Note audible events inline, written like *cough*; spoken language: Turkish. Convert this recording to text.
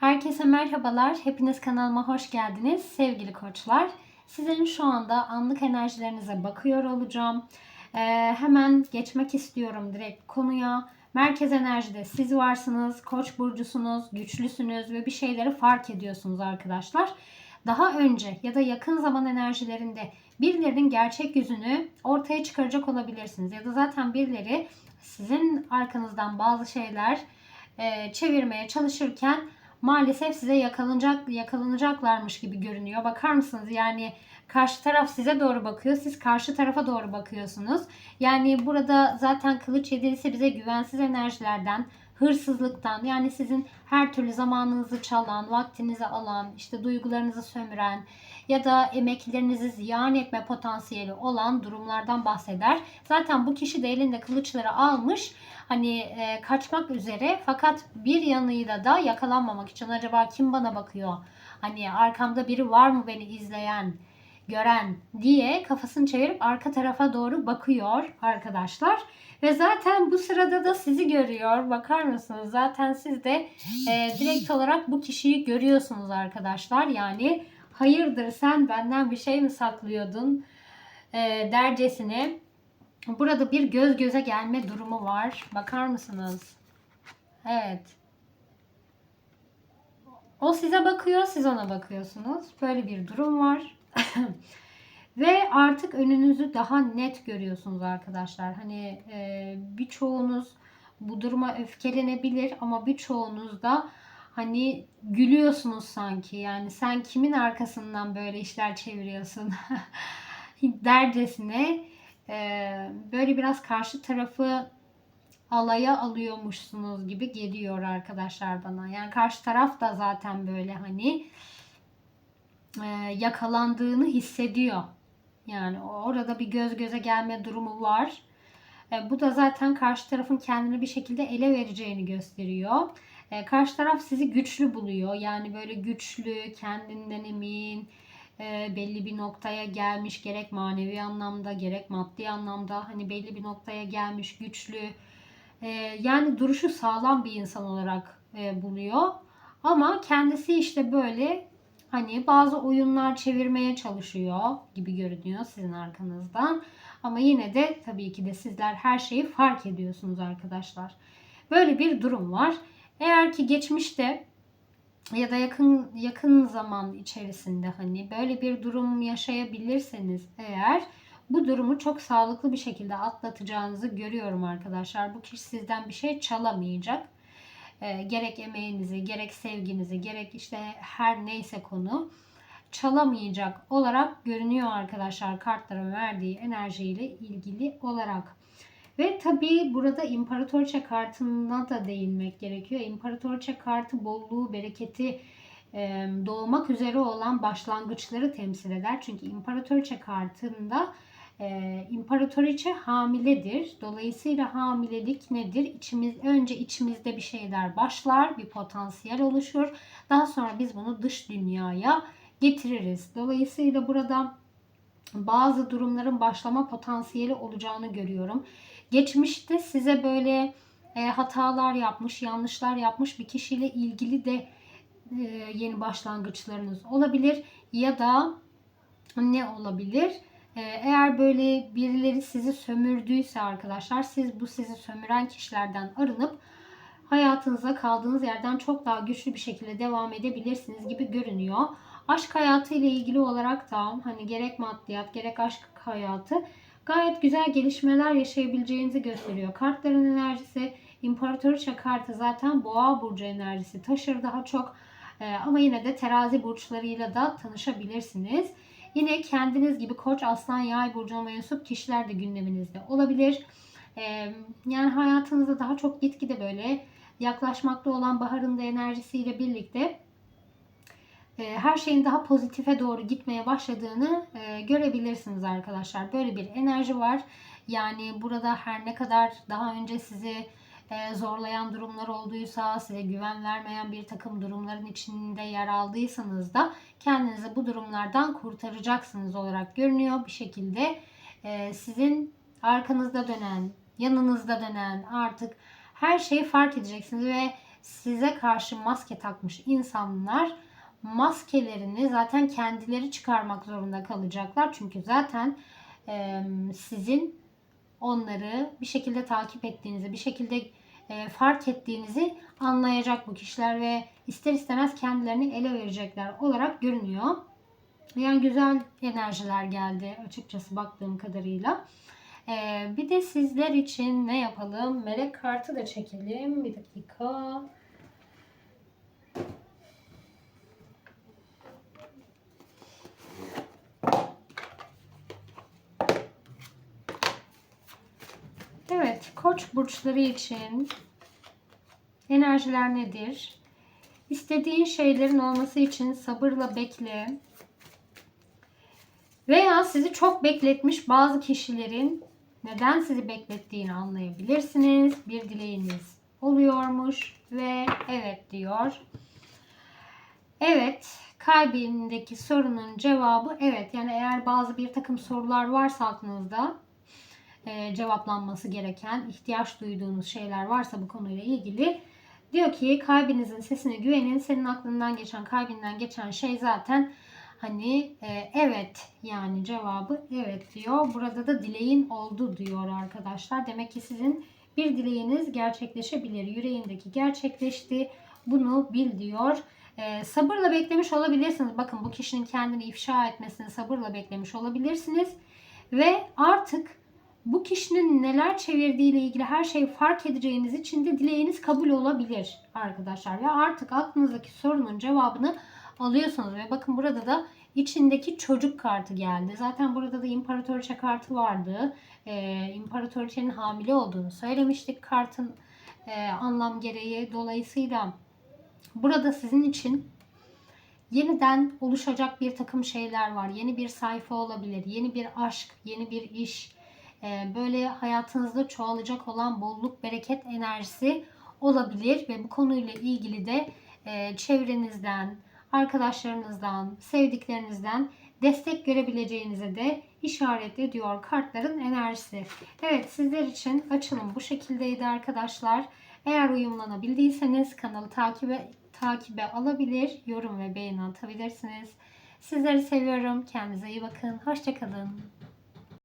Herkese merhabalar. Hepiniz kanalıma hoş geldiniz. Sevgili koçlar. Sizin şu anda anlık enerjilerinize bakıyor olacağım. Ee, hemen geçmek istiyorum direkt konuya. Merkez enerjide siz varsınız. Koç burcusunuz, güçlüsünüz ve bir şeyleri fark ediyorsunuz arkadaşlar. Daha önce ya da yakın zaman enerjilerinde birilerinin gerçek yüzünü ortaya çıkaracak olabilirsiniz. Ya da zaten birileri sizin arkanızdan bazı şeyler e, çevirmeye çalışırken maalesef size yakalanacak yakalanacaklarmış gibi görünüyor. Bakar mısınız? Yani karşı taraf size doğru bakıyor. Siz karşı tarafa doğru bakıyorsunuz. Yani burada zaten kılıç yedilisi bize güvensiz enerjilerden, hırsızlıktan yani sizin her türlü zamanınızı çalan, vaktinizi alan, işte duygularınızı sömüren ya da emeklerinizi ziyan etme potansiyeli olan durumlardan bahseder. Zaten bu kişi de elinde kılıçları almış hani e, kaçmak üzere fakat bir yanıyla da yakalanmamak için acaba kim bana bakıyor? Hani arkamda biri var mı beni izleyen, gören diye kafasını çevirip arka tarafa doğru bakıyor arkadaşlar. Ve zaten bu sırada da sizi görüyor. Bakar mısınız? Zaten siz de e, direkt olarak bu kişiyi görüyorsunuz arkadaşlar. Yani hayırdır sen benden bir şey mi saklıyordun e, dercesine Burada bir göz göze gelme durumu var. Bakar mısınız? Evet. O size bakıyor, siz ona bakıyorsunuz. Böyle bir durum var. *coughs* Ve artık önünüzü daha net görüyorsunuz arkadaşlar. Hani e, birçoğunuz bu duruma öfkelenebilir ama birçoğunuz da hani gülüyorsunuz sanki. Yani sen kimin arkasından böyle işler çeviriyorsun *laughs* dercesine e, böyle biraz karşı tarafı alaya alıyormuşsunuz gibi geliyor arkadaşlar bana. Yani karşı taraf da zaten böyle hani e, yakalandığını hissediyor. Yani orada bir göz göze gelme durumu var. E, bu da zaten karşı tarafın kendini bir şekilde ele vereceğini gösteriyor. E, karşı taraf sizi güçlü buluyor. Yani böyle güçlü, kendinden emin, e, belli bir noktaya gelmiş gerek manevi anlamda gerek maddi anlamda hani belli bir noktaya gelmiş güçlü e, yani duruşu sağlam bir insan olarak e, buluyor. Ama kendisi işte böyle hani bazı oyunlar çevirmeye çalışıyor gibi görünüyor sizin arkanızdan. Ama yine de tabii ki de sizler her şeyi fark ediyorsunuz arkadaşlar. Böyle bir durum var. Eğer ki geçmişte ya da yakın yakın zaman içerisinde hani böyle bir durum yaşayabilirseniz eğer bu durumu çok sağlıklı bir şekilde atlatacağınızı görüyorum arkadaşlar. Bu kişi sizden bir şey çalamayacak. E, gerek emeğinizi, gerek sevginizi, gerek işte her neyse konu çalamayacak olarak görünüyor arkadaşlar kartların verdiği enerjiyle ilgili olarak. Ve tabii burada İmparatorça kartına da değinmek gerekiyor. İmparatorça kartı bolluğu, bereketi, doğmak üzere olan başlangıçları temsil eder. Çünkü İmparatorça kartında e, İmparatoriçe hamiledir. Dolayısıyla hamilelik nedir? İçimiz, önce içimizde bir şeyler başlar, bir potansiyel oluşur. Daha sonra biz bunu dış dünyaya getiririz. Dolayısıyla burada bazı durumların başlama potansiyeli olacağını görüyorum. Geçmişte size böyle e, hatalar yapmış, yanlışlar yapmış bir kişiyle ilgili de e, yeni başlangıçlarınız olabilir ya da ne olabilir? E, eğer böyle birileri sizi sömürdüyse arkadaşlar siz bu sizi sömüren kişilerden arınıp hayatınıza kaldığınız yerden çok daha güçlü bir şekilde devam edebilirsiniz gibi görünüyor. Aşk hayatı ile ilgili olarak da hani gerek maddiyat gerek aşk hayatı gayet güzel gelişmeler yaşayabileceğinizi gösteriyor. Kartların enerjisi İmparatoriçe kartı zaten boğa burcu enerjisi taşır daha çok. Ee, ama yine de terazi burçlarıyla da tanışabilirsiniz. Yine kendiniz gibi koç, aslan, yay burcuna mensup kişiler de gündeminizde olabilir. Ee, yani hayatınızda daha çok gitgide böyle yaklaşmakta olan baharın da enerjisiyle birlikte e, her şeyin daha pozitife doğru gitmeye başladığını e, görebilirsiniz arkadaşlar. Böyle bir enerji var. Yani burada her ne kadar daha önce sizi e, zorlayan durumlar olduysa, size güven vermeyen bir takım durumların içinde yer aldıysanız da kendinizi bu durumlardan kurtaracaksınız olarak görünüyor. Bir şekilde sizin arkanızda dönen, yanınızda dönen artık her şeyi fark edeceksiniz ve size karşı maske takmış insanlar maskelerini zaten kendileri çıkarmak zorunda kalacaklar. Çünkü zaten e, sizin onları bir şekilde takip ettiğinizi, bir şekilde e, fark ettiğinizi anlayacak bu kişiler ve ister istemez kendilerini ele verecekler olarak görünüyor. Yani güzel enerjiler geldi açıkçası baktığım kadarıyla. Ee, bir de sizler için ne yapalım? Melek kartı da çekelim. Bir dakika. Evet, koç burçları için enerjiler nedir? İstediğin şeylerin olması için sabırla bekle. Veya sizi çok bekletmiş bazı kişilerin neden sizi beklettiğini anlayabilirsiniz. Bir dileğiniz oluyormuş ve evet diyor. Evet, kalbindeki sorunun cevabı evet. Yani eğer bazı bir takım sorular varsa aklınızda e, cevaplanması gereken, ihtiyaç duyduğunuz şeyler varsa bu konuyla ilgili diyor ki kalbinizin sesine güvenin. Senin aklından geçen, kalbinden geçen şey zaten hani e, evet yani cevabı evet diyor. Burada da dileğin oldu diyor arkadaşlar. Demek ki sizin bir dileğiniz gerçekleşebilir. Yüreğindeki gerçekleşti. Bunu bil diyor. E, sabırla beklemiş olabilirsiniz. Bakın bu kişinin kendini ifşa etmesini sabırla beklemiş olabilirsiniz. Ve artık bu kişinin neler çevirdiği ile ilgili her şeyi fark edeceğiniz için de dileğiniz kabul olabilir arkadaşlar. Ve artık aklınızdaki sorunun cevabını alıyorsunuz. Ve bakın burada da içindeki çocuk kartı geldi. Zaten burada da imparatoriçe kartı vardı. Ee, imparatoriçenin hamile olduğunu söylemiştik kartın e, anlam gereği. Dolayısıyla burada sizin için yeniden oluşacak bir takım şeyler var. Yeni bir sayfa olabilir, yeni bir aşk, yeni bir iş, böyle hayatınızda çoğalacak olan bolluk, bereket enerjisi olabilir ve bu konuyla ilgili de e, çevrenizden, arkadaşlarınızdan, sevdiklerinizden destek görebileceğinize de işaret ediyor kartların enerjisi. Evet sizler için açılım bu şekildeydi arkadaşlar. Eğer uyumlanabildiyseniz kanalı takibe, takibe alabilir, yorum ve beğeni atabilirsiniz. Sizleri seviyorum. Kendinize iyi bakın. Hoşçakalın.